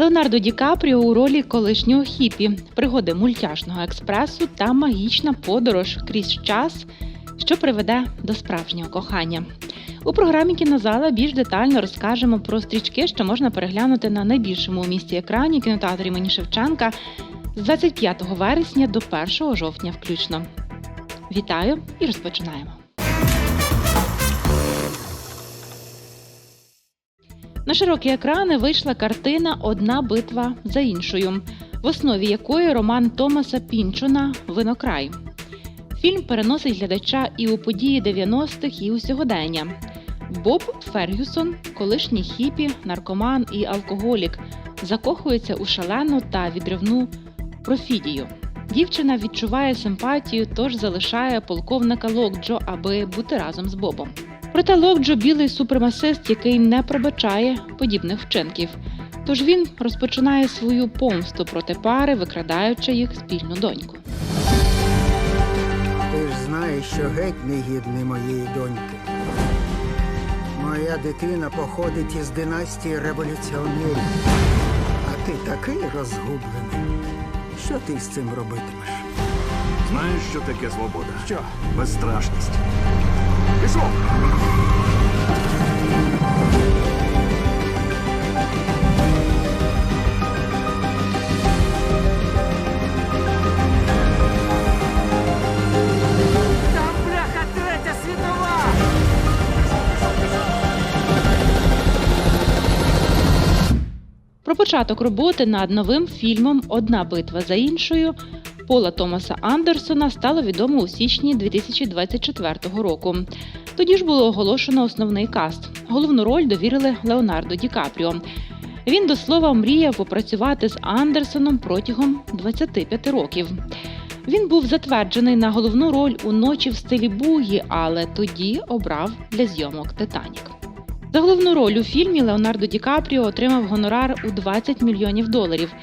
Леонардо Ді Капріо у ролі колишнього хіпі, пригоди мультяшного експресу та магічна подорож крізь час, що приведе до справжнього кохання. У програмі Кінозала більш детально розкажемо про стрічки, що можна переглянути на найбільшому у місті екрані кінотеатрі імені Шевченка з 25 вересня до 1 жовтня включно. Вітаю і розпочинаємо. На широкі екрани вийшла картина Одна битва за іншою, в основі якої роман Томаса Пінчуна Винокрай. Фільм переносить глядача і у події 90-х, і у сьогодення. Боб Фергюсон, колишній хіпі, наркоман і алкоголік, закохується у шалену та відривну профідію. Дівчина відчуває симпатію, тож залишає полковника Локджо, аби бути разом з Бобом. Проте Локджо білий супремасист, який не пробачає подібних вчинків. Тож він розпочинає свою помсту проти пари, викрадаючи їх спільну доньку. Ти ж знаєш, що геть не гідний моєї доньки. Моя дитина походить із династії революціонерів. А ти такий розгублений. Що ти з цим робитимеш? Знаєш, що таке свобода? Що? Безстрашність. Пішов! Там бляха третя світова! Про початок роботи над новим фільмом Одна битва за іншою Пола Томаса Андерсона стало відомо у січні 2024 року. Тоді ж було оголошено основний каст. Головну роль довірили Леонардо Ді Капріо. Він до слова мріяв попрацювати з Андерсоном протягом 25 років. Він був затверджений на головну роль у ночі в стилі бугі, але тоді обрав для зйомок Титанік. За головну роль у фільмі Леонардо Ді Капріо отримав гонорар у 20 мільйонів доларів.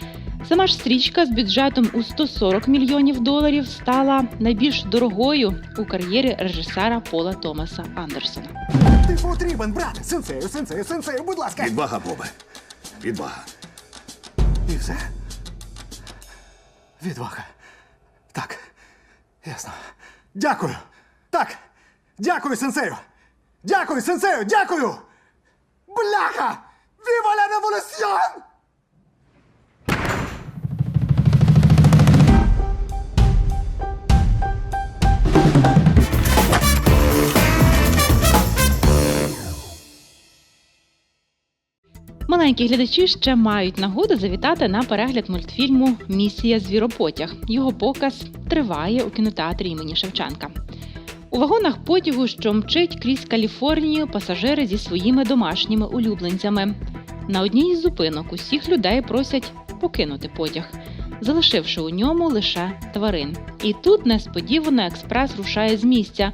Сама ж стрічка з бюджетом у 140 мільйонів доларів стала найбільш дорогою у кар'єрі режисера Пола Томаса Андерсона. Ти потрібен, брат! Сенсею, сенсею, сенсею, будь ласка! Відвага, Бобе. Відвага. І все? Відвага. Так. Ясно. Дякую. Так. Дякую, сенсею. Дякую, сенсею, дякую! Бляха! Віва ла революціон! Маленькі глядачі ще мають нагоду завітати на перегляд мультфільму Місія Звіропотяг. Його показ триває у кінотеатрі імені Шевченка. У вагонах потягу, що мчить крізь Каліфорнію, пасажири зі своїми домашніми улюбленцями. На одній із зупинок усіх людей просять покинути потяг, залишивши у ньому лише тварин. І тут несподівано експрес рушає з місця,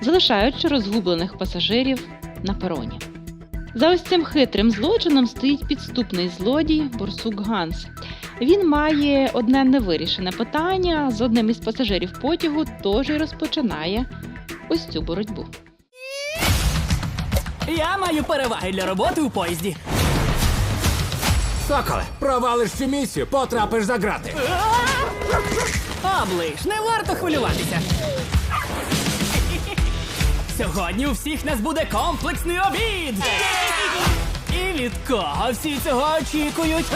залишаючи розгублених пасажирів на пероні. За ось цим хитрим злочином стоїть підступний злодій Борсук Ганс. Він має одне невирішене питання з одним із пасажирів потягу, тож і розпочинає ось цю боротьбу. Я маю переваги для роботи у поїзді. Соколе, провалиш цю місію, потрапиш за грати. Оближ, не варто хвилюватися. Сьогодні у всіх нас буде комплексний обід. І від кого всі цього очікують?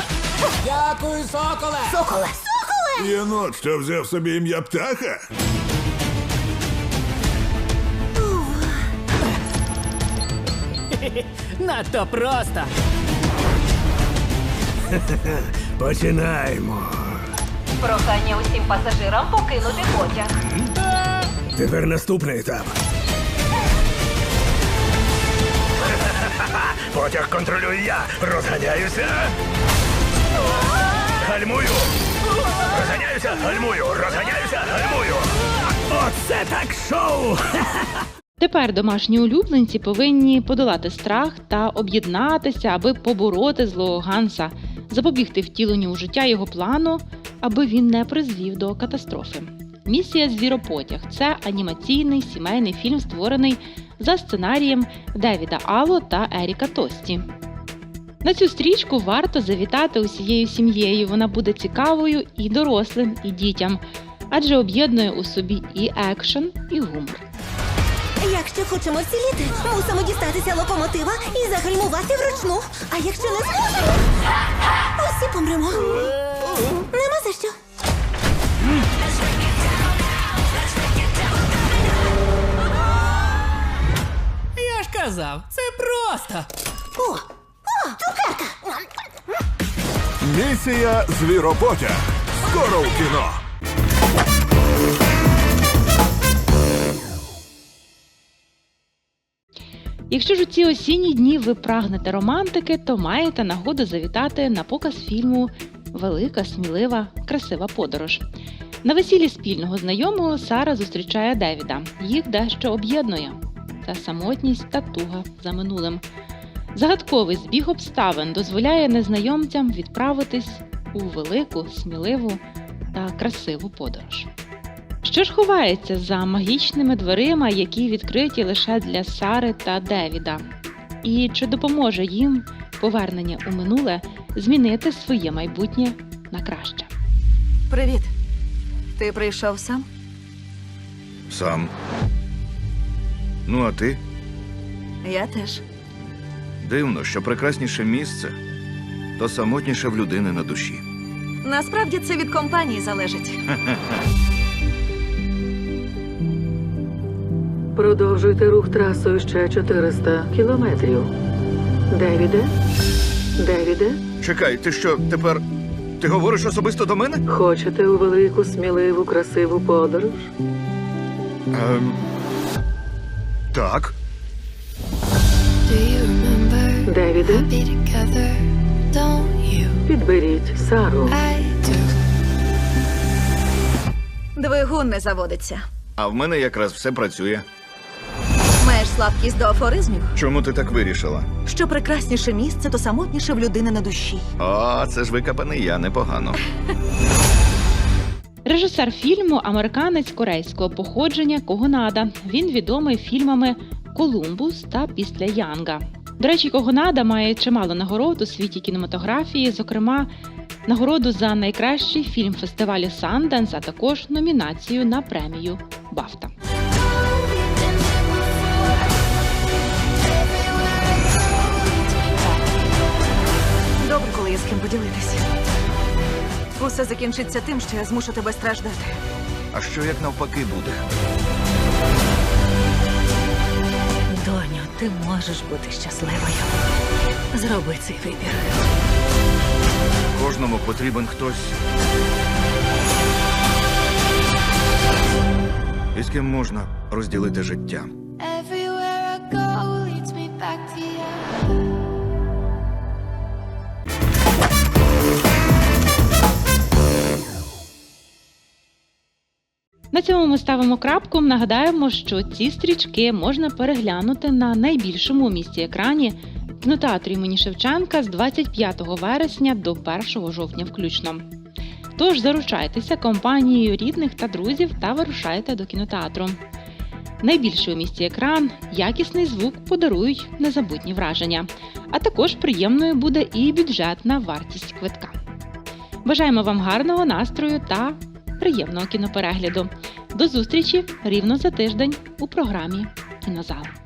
Дякую, соколе! Соколе! Соколе! Єнот, що взяв собі ім'я птаха? Надто просто. Починаємо. Прохання усім пасажирам покинути потяг. Тепер наступний етап. Потяг контролюю я. Розганяюся. Гальмую. Розганяюся, гальмую, розганяюся, гальмую. Оце так шоу! Тепер домашні улюбленці повинні подолати страх та об'єднатися, аби побороти злого Ганса, запобігти втіленню у життя його плану, аби він не призвів до катастрофи. Місія Звіропотяг це анімаційний сімейний фільм, створений за сценарієм Девіда Ало та Еріка Тості. На цю стрічку варто завітати усією сім'єю. Вона буде цікавою і дорослим, і дітям, адже об'єднує у собі і екшен, і гумор. Якщо хочемо вціліти, мусимо дістатися локомотива і загальмувати вручну. А якщо не зможемо, усі помремо. Нема за що. Ж це просто. О, о, цукерка. Місія Звіропотяг. Скоро в кіно. Якщо ж у ці осінні дні ви прагнете романтики, то маєте нагоду завітати на показ фільму Велика, смілива, красива подорож. На весіллі спільного знайомого Сара зустрічає Девіда. Їх дещо об'єднує та самотність та туга за минулим. Загадковий збіг обставин дозволяє незнайомцям відправитись у велику, сміливу та красиву подорож. Що ж ховається за магічними дверима, які відкриті лише для Сари та Девіда? І чи допоможе їм повернення у минуле змінити своє майбутнє на краще? Привіт. Ти прийшов сам? Сам. Ну, а ти? Я теж. Дивно, що прекрасніше місце, то самотніше в людини на душі. Насправді це від компанії залежить. Продовжуйте рух трасою ще 400 кілометрів. Девіде? Девіде? Чекай, ти що, тепер. Ти говориш особисто до мене? Хочете у велику, сміливу, красиву подорож? Ем... Так. Девіде? Підберіть Сару. Двигун не заводиться. А в мене якраз все працює. Маєш слабкість до афоризмів? Чому ти так вирішила? Що прекрасніше місце, то самотніше в людини на душі. О, це ж викопаний я непогано. Режисер фільму американець корейського походження Когонада. Він відомий фільмами Колумбус та Після Янга. До речі, Когонада має чимало нагород у світі кінематографії, зокрема, нагороду за найкращий фільм фестивалю Санденс, а також номінацію на премію Бафта. Добре, коли є з ким поділитися. Усе закінчиться тим, що я змушу тебе страждати. А що як навпаки буде? Доню, ти можеш бути щасливою. Зроби цей вибір. Кожному потрібен хтось. І з ким можна розділити життя. На цьому ми ставимо крапку. Нагадаємо, що ці стрічки можна переглянути на найбільшому у місті екрані кінотеатрі імені Шевченка з 25 вересня до 1 жовтня включно. Тож заручайтеся компанією рідних та друзів та вирушайте до кінотеатру. Найбільший у місті екран, якісний звук подарують незабутні враження, а також приємною буде і бюджетна вартість квитка. Бажаємо вам гарного настрою та приємного кіноперегляду. До зустрічі рівно за тиждень у програмі Кінозал.